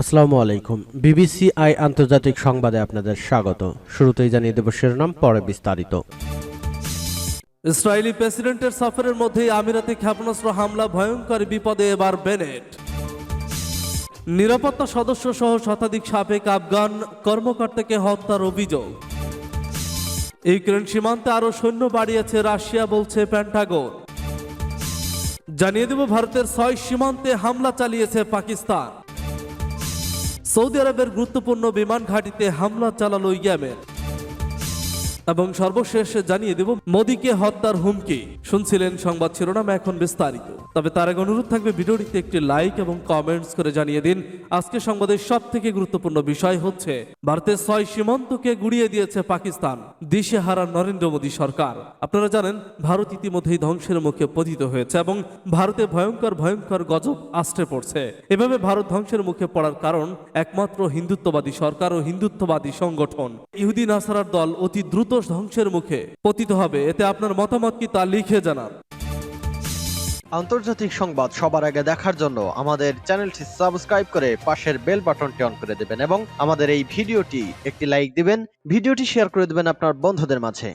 আসসালামু আলাইকুম। BBC I আন্তর্জাতিক সংবাদে আপনাদের স্বাগত। শুরুতেই জানিয়ে দেব শিরোনাম, পরে বিস্তারিত। ইসরায়েলি প্রেসিডেন্টের সফরের মধ্যেই আমিরাতে ক্ষেপণাস্ত্র হামলা, ভয়ঙ্কর বিপদে এবার বেনেট। নিরাপত্তা সদস্য সহ শতাধিক সাবেক আফগান কর্মকর্তাকে হত্যার অভিযোগ। ইউক্রেন সীমান্তে আরও সৈন্য বাড়িয়েছে, রাশিয়া বলছে প্যান্টাগন। জানিয়ে দেব, ভারতের ছয় সীমান্তে হামলা চালিয়েছে পাকিস্তান। সৌদি আরবের গুরুত্বপূর্ণ বিমান ঘাঁটিতে হামলা চালালো ইয়ামের এবং সর্বশেষ জানিয়ে দেব, মোদীকে হত্যার হুমকি। শুনছিলেন সংবাদ শিরোনাম এখন বিস্তারিত। তবে তার আগে অনুরোধ থাকবে ভিডিওটিতে একটি লাইক এবং কমেন্টস করে জানিয়ে দিন। আজকে সংবাদের সব থেকে গুরুত্বপূর্ণ বিষয় হচ্ছে ভারতের ছয় সীমান্তকে গুড়িয়ে দিয়েছে পাকিস্তান দিশে হারা নরেন্দ্র মোদী সরকার। আপনারা জানেন, ভারত ইতিমধ্যেই ধ্বংসের মুখে পতিত হয়েছে এবং ভারতে ভয়ঙ্কর ভয়ঙ্কর গজব আষ্টে পড়ছে। এভাবে ভারত ধ্বংসের মুখে পড়ার কারণ একমাত্র হিন্দুত্ববাদী সরকার ও হিন্দুত্ববাদী সংগঠন। ইহুদি নাসারার দল অতি দ্রুত ধ্বংসের মুখে পতিত হবে, এতে আপনার মতামত কি তা লিখে জানান। আন্তর্জাতিক সংবাদ সবার আগে দেখার জন্য আমাদের চ্যানেলটি সাবস্ক্রাইব করে পাশের বেল বাটনটি অন করে দেবেন এবং আমাদের এই ভিডিওটি একটি লাইক দিবেন, ভিডিওটি শেয়ার করে দেবেন আপনার বন্ধুদের মাঝে।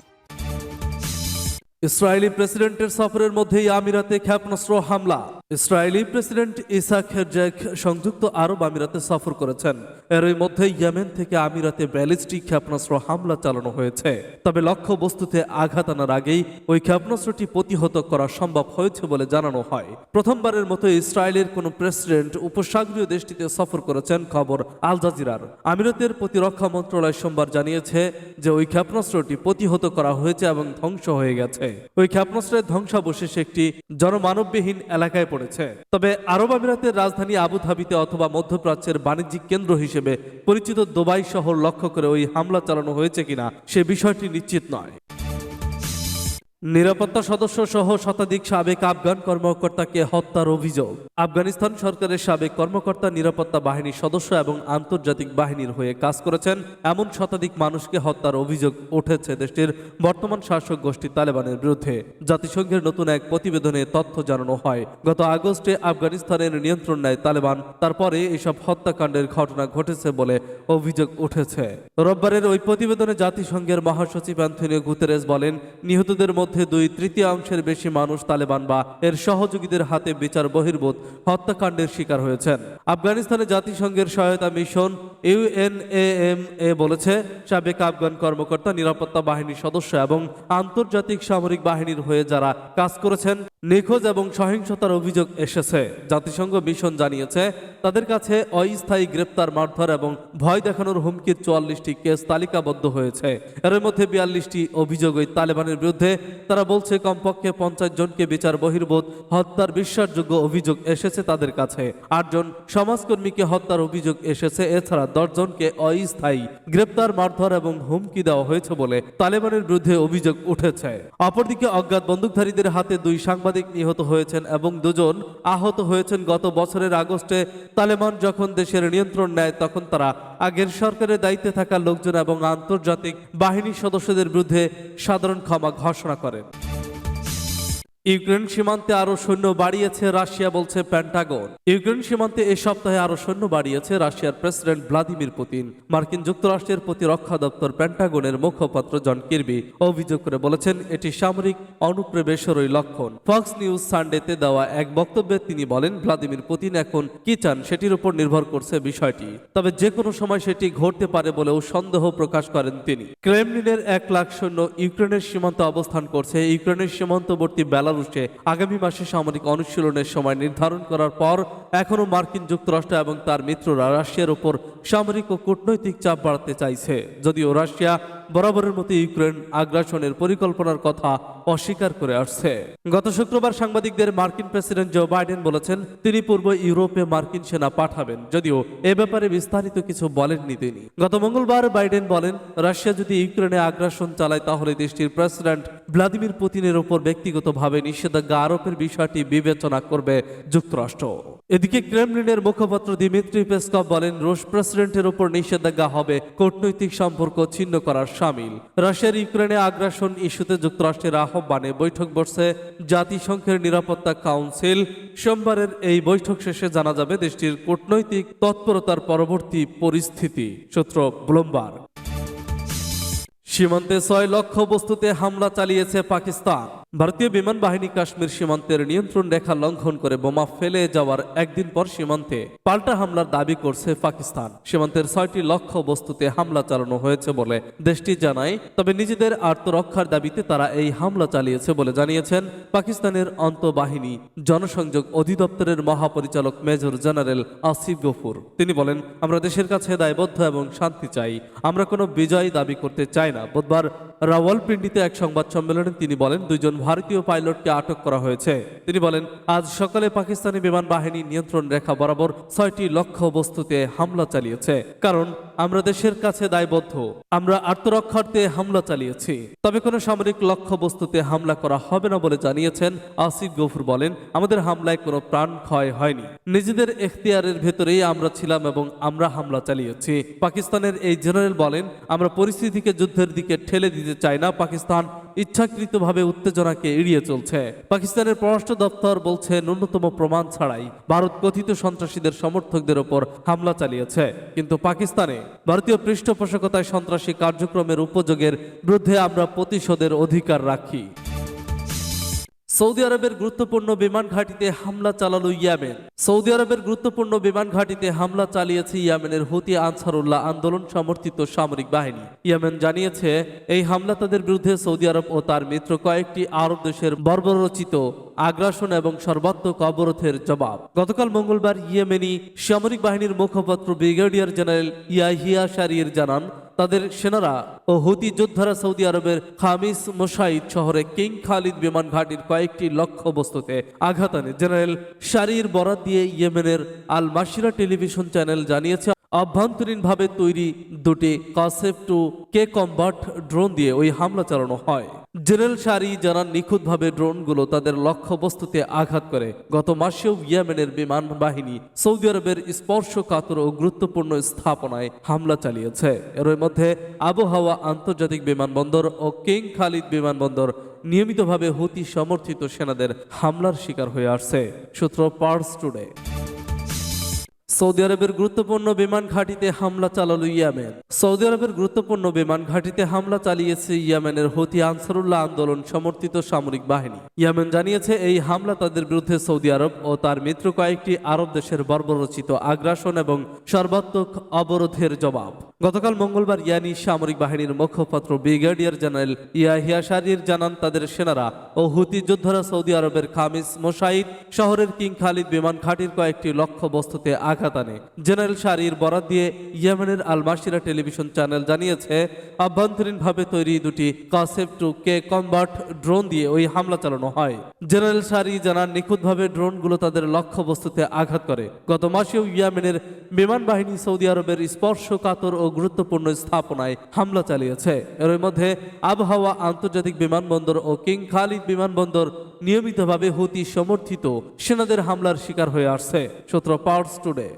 ইসরায়েলি প্রেসিডেন্টের সফরের মধ্যেই আমিরাতে ক্ষেপণাস্ত্র হামলা। ইসরায়েলি প্রেসিডেন্ট ইসাক হেরজেক সংযুক্ত আরব আমিরাতে সফর করেছেন। এরই মধ্যে ইয়েমেন থেকে আমিরাতে ব্যালিস্টিক ক্ষেপণাস্ত্র হামলা চালানো হয়েছে। তবে লক্ষ্য বস্তুতে আঘাত আনার আগেই ওই ক্ষেপণাস্ত্রটি প্রতিহত করা সম্ভব হয়েছে বলে জানানো হয়। প্রথমবারের মতো ইসরায়েলের কোনো প্রেসিডেন্ট উপসাগরীয় দেশটিতে সফর করেছেন, খবর আল জাজিরার। আমিরাতের প্রতিরক্ষা মন্ত্রণালয় সোমবার জানিয়েছে যে ওই ক্ষেপণাস্ত্রটি প্রতিহত করা হয়েছে এবং ধ্বংস হয়ে গেছে। ওই ক্ষেপণাস্ত্রের ধ্বংসাবশেষ একটি জনমানববিহীন এলাকায় পড়েছে তবে আরব আমিরাতের রাজধানী আবুধাবিতে অথবা মধ্যপ্রাচ্যের বাণিজ্যিক কেন্দ্র হিসেবে পরিচিত দুবাই শহর লক্ষ্য করে ওই হামলা চালানো হয়েছে কিনা সে বিষয়টি নিশ্চিত নয়। নিরাপত্তা সদস্য সহ শতাধিক সাবেক আফগান কর্মকর্তাকে হত্যার অভিযোগ। আফগানিস্তান সরকারের সাবেক কর্মকর্তা, নিরাপত্তা বাহিনীর সদস্য এবং আন্তর্জাতিক বাহিনীর হয়ে কাজ করেছেন। এমন শতাধিক মানুষকে হত্যার অভিযোগ উঠেছে দেশটির বর্তমান শাসক গোষ্ঠী তালেবানের বিরুদ্ধে। জাতিসংঘের নতুন এক প্রতিবেদনে তথ্য জানানো হয়, গত আগস্টে আফগানিস্তানের নিয়ন্ত্রণ নেয় তালেবান। তারপরে এসব হত্যাকাণ্ডের ঘটনা ঘটেছে বলে অভিযোগ উঠেছে। রোববারের ওই প্রতিবেদনে জাতিসংঘের মহাসচিব অ্যান্থনিও গুতেরেস বলেন, নিহতদের মধ্যে দুই তৃতীয়াংশের বেশি মানুষ তালেবান বা এর সহযোগীদের হাতে বিচার বহির্ভূত হত্যাকাণ্ডের শিকার হয়েছেন। আফগানিস্তানে জাতিসংঘের সহায়তা মিশন ইউএনএএম এ বলেছে, সাবেক আফগান কর্মকর্তা নিরাপত্তা বাহিনীর সদস্য এবং আন্তর্জাতিক সামরিক বাহিনীর হয়ে যারা কাজ করেছেন নিখোঁজ এবং সহিংসতার অভিযোগ এসেছে। জাতিসংঘ মিশন জানিয়েছে, তাদের কাছে অস্থায়ী গ্রেপ্তার, মারধর এবং ভয় দেখানোর হুমকির চুয়াল্লিশটি কেস তালিকাবদ্ধ হয়েছে। এর মধ্যে বিয়াল্লিশটি অভিযোগ ওই তালেবানের বিরুদ্ধে। তারা বলছে, কমপক্ষে পঞ্চাশ জনকে বিচার বহির্ভূত, হত্যার বিশ্বাসযোগ্য অভিযোগ এসেছে তাদের কাছে। আটজন সমাজকর্মীকে হত্যার অভিযোগ এসেছে, এছাড়া দশজনকে অস্থায়ী গ্রেপ্তার, মারধর এবং হুমকি দেওয়া হয়েছে বলে তালেবানের বিরুদ্ধে অভিযোগ উঠেছে। অপরদিকে অজ্ঞাত বন্দুকধারীদের হাতে দুই সাংবাদিক নিহত হয়েছেন এবং দুজন আহত হয়েছেন গত বছরের আগস্টে। তালেমান যখন দেশের নিয়ন্ত্রণ নেয়, তখন তারা আগের সরকারের দায়িত্বে থাকা লোকজন এবং আন্তর্জাতিক বাহিনীর সদস্যদের বিরুদ্ধে সাধারণ ক্ষমা ঘোষণা করেন। ইউক্রেন সীমান্তে আরও সৈন্য বাড়িয়েছে রাশিয়া, বলছে প্যান্টাগন। ইউক্রেন সীমান্তে এ সপ্তাহে আরও সৈন্য বাড়িয়েছে রাশিয়ার প্রেসিডেন্ট ভ্লাদিমির পুতিন। মার্কিন যুক্তরাষ্ট্রের প্রতিরক্ষা দপ্তর প্যান্টাগনের মুখপাত্র জন কিরবি অভিযোগ করে বলেছেন, এটি সামরিক অনুপ্রবেশেরই লক্ষণ। ফক্স নিউজ সানডেতে দেওয়া এক বক্তব্যে তিনি বলেন, ভ্লাদিমির পুতিন এখন কি চান সেটির উপর নির্ভর করছে বিষয়টি। তবে যে কোনো সময় সেটি ঘটতে পারে বলেও সন্দেহ প্রকাশ করেন তিনি। ক্রেমলিনের এক লাখ সৈন্য ইউক্রেনের সীমান্তে অবস্থান করছে। ইউক্রেনের সীমান্তবর্তী বেলারুশে আগামী মাসে সামরিক অনুশীলনের সময় নির্ধারণ করার পর এখনও মার্কিন যুক্তরাষ্ট্র এবং তার মিত্ররা রাশিয়ার উপর সামরিক ও কূটনৈতিক চাপ বাড়াতে চাইছে। যদিও রাশিয়া বরাবরের মতো ইউক্রেন আগ্রাসনের পরিকল্পনার কথা অস্বীকার করে আসছে। গত শুক্রবার সাংবাদিকদের মার্কিন প্রেসিডেন্ট জো বাইডেন বলেছেন, তিনি পূর্ব ইউরোপে মার্কিন সেনা পাঠাবেন। যদিও এ ব্যাপারে বিস্তারিত কিছু বলেননি তিনি। গত মঙ্গলবার বাইডেন বলেন, রাশিয়া যদি ইউক্রেনে আগ্রাসন চালায়, তাহলে দেশটির প্রেসিডেন্ট ভ্লাদিমির পুতিনের উপর ব্যক্তিগতভাবে নিষেধাজ্ঞা আরোপের বিষয়টি বিবেচনা করবে যুক্তরাষ্ট্র। এদিকে ক্রেমলিনের মুখপাত্র দিমিত্রি পেসকভ বলেন, রুশ প্রেসিডেন্টের উপর নিষেধাজ্ঞা হবে কূটনৈতিক সম্পর্ক ছিন্ন করার সামিল। রাশিয়ার ইউক্রেনে আগ্রাসন ইস্যুতে যুক্তরাষ্ট্রের আহ্বানে বৈঠক বসছে জাতিসংঘের নিরাপত্তা কাউন্সিল। সোমবারের এই বৈঠক শেষে জানা যাবে দেশটির কূটনৈতিক তৎপরতার পরবর্তী পরিস্থিতি, সূত্র ব্লুমবার্গ। সীমান্তে ছয় লক্ষ বস্তুতে হামলা চালিয়েছে পাকিস্তান। ভারতীয় বিমান বাহিনী কাশ্মীর সীমান্তের নিয়ন্ত্রণ রেখা লঙ্ঘন করে বোমা ফেলে যাওয়ার একদিন পর সীমান্তে পাল্টা হামলার দাবি করছে পাকিস্তান। সীমান্তের ছয়টি লক্ষ্য বস্তুতে হামলা চালানো হয়েছে বলে দেশটি জানায়, তবে নিজেদের আত্মরক্ষার দাবিতে তারা এই হামলা চালিয়েছে বলে জানিয়েছেন পাকিস্তানের অন্তঃবাহিনী। জনসংযোগ অধিদপ্তরের মহাপরিচালক মেজর জেনারেল আসিফ গফুর। তিনি বলেন, আমরা দেশের কাছে দায়বদ্ধ এবং শান্তি চাই। আমরা কোনো বিজয় দাবি করতে চাই না। বুধবার রাওয়ালপিন্ডিতে এক সংবাদ সম্মেলনে তিনি বলেন, দুইজন ভারতীয় পাইলটকে আটক করা হয়েছে। তিনি বলেন, আজ সকালে পাকিস্তানি বিমান বাহিনী নিয়ন্ত্রণ রেখা বরাবর ছয়টি লক্ষ্য বস্তুতে হামলা চালিয়েছে। কারণ, আমরা দেশের কাছে দায়বদ্ধ। আমরা আত্মরক্ষার্থে হামলা চালিয়েছি। তবে কোনো সামরিক লক্ষ্য বস্তুতে হামলা করা হবে না বলে জানিয়েছেন আসিফ গফুর বলেন, আমাদের হামলায় কোনো প্রাণ ক্ষয় হয়নি। নিজেদের এখতিয়ারের ভেতরেই আমরা ছিলাম এবং আমরা হামলা চালিয়েছি। পাকিস্তানের এই জেনারেল বলেন, আমরা পরিস্থিতিকে যুদ্ধের দিকে ঠেলে দিতে চাই না, পাকিস্তান ইচ্ছাকৃতভাবে উত্তেজনাকে এড়িয়ে চলছে। পাকিস্তানের পররাষ্ট্র দপ্তর বলছে, ন্যূনতম প্রমাণ ছাড়াই ভারত কথিত সন্ত্রাসীদের সমর্থকদের ওপর হামলা চালিয়েছে। কিন্তু পাকিস্তানে ভারতীয় পৃষ্ঠপোষকতায় সন্ত্রাসী কার্যক্রমের উপযোগের বিরুদ্ধে আমরা প্রতিশোধের অধিকার রাখি। সৌদি আরবের গুরুত্বপূর্ণ বিমান ঘাঁটিতে হামলা চালালো ইয়ামেন। সৌদি আরবের গুরুত্বপূর্ণ বিমান ঘাঁটিতে হামলা চালিয়েছে ইয়ামেনের হুতি আনসারুল্লাহ আন্দোলন সমর্থিত সামরিক বাহিনী। ইয়ামেন জানিয়েছে, এই হামলা তাদের বিরুদ্ধে সৌদি আরব ও তার মিত্র কয়েকটি আরব দেশের বর্বরচিত আগ্রাসন এবং সর্বাত্মক অবরোধের জবাব। গতকাল মঙ্গলবার ইয়েমেনি সামরিক বাহিনীর মুখপাত্র ব্রিগেডিয়ার জেনারেল ইয়াহিয়া শারির জানান, তাদের সেনারা ও হুতি যোদ্ধারা সৌদি আরবের খামিস মোসাইদ শহরে কিং খালিদ বিমান ঘাটির কয়েকটি লক্ষ্য বস্তুতে আঘাত আনে। জেনারেল শারির বরাত দিয়ে ইয়েমেনের আল মাসিরা টেলিভিশন চ্যানেল জানিয়েছে অভ্যন্তরীণভাবে তৈরি দুটি Qasef two K combat drone দিয়ে ওই হামলা চালানো হয়। জেনারেল শারি জানান নিখুঁতভাবে ড্রোনগুলো তাদের লক্ষ্যবস্তুতে আঘাত করে, গত মাসেও ইয়েমেনের বিমান বাহিনী সৌদি আরবের স্পর্শকাতর ও গুরুত্বপূর্ণ স্থাপনায় হামলা চালিয়েছে। এর মধ্যে আবহাওয়া, আন্তর্জাতিক বিমানবন্দর ও কিং খালিদ বিমানবন্দর নিয়মিতভাবে হুতি সমর্থিত সেনাদের হামলার শিকার হয়ে আসছে। সূত্র পার্স টুডে। সৌদি আরবের গুরুত্বপূর্ণ বিমান ঘাঁটিতে হামলা চালালো ইয়ামেন। সৌদি আরবের গুরুত্বপূর্ণ বিমান ঘাঁটিতে হামলা চালিয়েছে ইয়ামেনের হতি আনসারুল্লাহ আন্দোলন সমর্থিত সামরিক বাহিনী। ইয়ামেন জানিয়েছে, এই হামলা তাদের বিরুদ্ধে সৌদি আরব ও তার মিত্র কয়েকটি আরব দেশের বর্বরচিত আগ্রাসন এবং সর্বাত্মক অবরোধের জবাব। গতকাল মঙ্গলবার ইয়ানি সামরিক বাহিনীর মুখপাত্র ব্রিগেডিয়ার জেনারেল ইয়াহিয়া শারির জানান, তাদের সেনারা ও হুতি যোদ্ধারা সৌদি আরবের খামিস মোসাইদ শহরের কিং খালিদ বিমান ঘাটির কয়েকটি লক্ষ্য বস্তুতে আঘাত আনে। জেনারেল শারির বরাত দিয়ে ইয়েমেনের আল মাসিরা টেলিভিশন চ্যানেল জানিয়েছে, আভ্যন্তরীণভাবে তৈরি দুটি Qasef two K combat drone দিয়ে ওই হামলা চালানো হয়। জেনারেল শারি জানান, নিখুঁতভাবে ড্রোনগুলো তাদের লক্ষ্য বস্তুতে আঘাত করে। গত মাসেও ইয়েমেনের বিমান বাহিনী সৌদি আরবের স্পর্শকাতর ও গুরুত্বপূর্ণ স্থাপনায় হামলা চালিয়েছে। এর মধ্যে আবহাওয়া, আন্তর্জাতিক বিমানবন্দর ও কিং খালিদ বিমানবন্দর নিয়মিতভাবে হুতি সমর্থিত সেনাদের হামলার শিকার হয়ে আসছে। সূত্র পাওয়ার টুডে